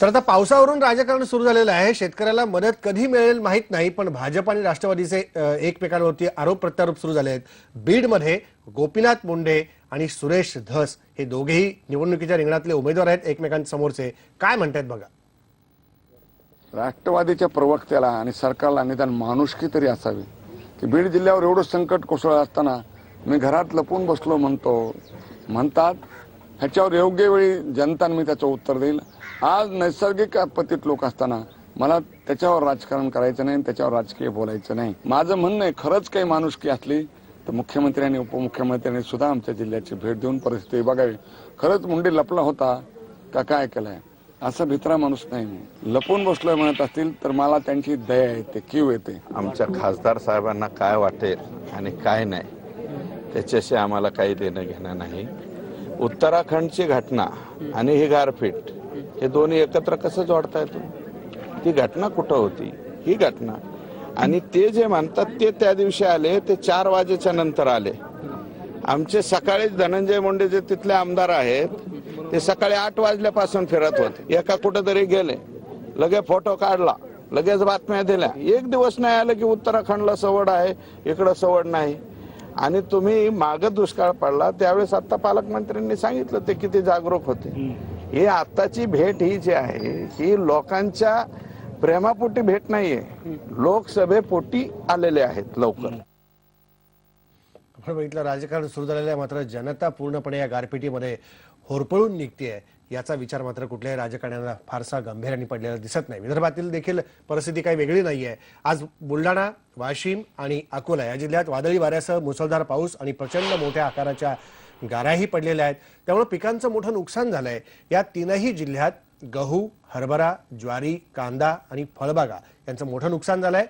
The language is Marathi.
तर आता पावसावरून राजकारण सुरू झालेलं आहे. शेतकऱ्याला मदत कधी मिळेल माहीत नाही पण भाजप आणि राष्ट्रवादीचे एकमेकांवरती आरोप प्रत्यारोप सुरू झाले आहेत. बीडमध्ये गोपीनाथ मुंडे आणि सुरेश धस हे दोघेही निवडणुकीच्या रिंगणातले उमेदवार आहेत एकमेकांसमोरचे. काय म्हणतायत बघा. राष्ट्रवादीच्या प्रवक्त्याला आणि सरकारला निदान माणुसकी तरी असावी. की बीड जिल्ह्यावर एवढं संकट कोसळत असताना मी घरात लपून बसलो म्हणतो. म्हणतात ह्याच्यावर योग्य वेळी जनता मी त्याचं उत्तर देईल. आज नैसर्गिक आपत्तीत लोक असताना मला त्याच्यावर राजकारण करायचं नाही त्याच्यावर राजकीय बोलायचं नाही. माझं म्हणणं आहे खरंच काही माणुसकी असली तर मुख्यमंत्री आणि उपमुख्यमंत्र्यांनी सुद्धा आमच्या जिल्ह्याची भेट देऊन परिस्थिती बघावी. खरंच मुंडे लपला होता का काय केलंय? असा भित्रा माणूस नाही मी. लपून बसलोय म्हणत असतील तर मला त्यांची दया येते कीव येते. आमच्या खासदार साहेबांना काय वाटेल आणि काय नाही त्याच्याशी आम्हाला काही देणं घेणं नाही. उत्तराखंडची घटना आणि ही गारपीट हे दोन्ही एकत्र कसं जोडता येतो? ती घटना कुठं होती? ही घटना. आणि ते जे म्हणतात ते त्या दिवशी आले ते चार वाजेच्या नंतर आले. आमचे सकाळी धनंजय मुंडे जे तिथले आमदार आहेत ते सकाळी आठ वाजल्यापासून फिरत होते. एका कुठेतरी गेले. लगे फोटो काढला. लगेच बातम्या दिल्या. एक दिवस नाही आलं की उत्तराखंडला सवड आहे इकडं सवड नाही. आणि तुम्ही माग दुष्काळ पडला त्यावेळेस आता पालकमंत्र्यांनी सांगितलं ते किती जागरूक होते. ही आताची भेट ही जी आहे ही लोकांच्या प्रेमापोटी भेट नाहीये. लोकसभेपोटी आलेले आहेत लवकर. आपण बघितलं राजकारण सुरू झालेलं आहे मात्र जनता पूर्णपणे या गारपिटीमध्ये होरपळून निघतीये. याचा विचार मात्र कुठल्याही राजकारण्याला फारसा गंभीराने पडलेला दिसत नाही. विदर्भातील देखील परिस्थिती काही वेगळी नाही आहे आज बुलढाणा वाशिम आणि अकोला या जिल्ह्यात वादळी वाऱ्यासह मुसळधार पाऊस आणि प्रचंड मोठ्या आकाराच्या गाराही पडलेल्या आहेत. त्यामुळे पिकांचं मोठं नुकसान झालंय. या तीनही जिल्ह्यात गहू हरभरा ज्वारी कांदा आणि फळबागा यांचं मोठं नुकसान झालंय.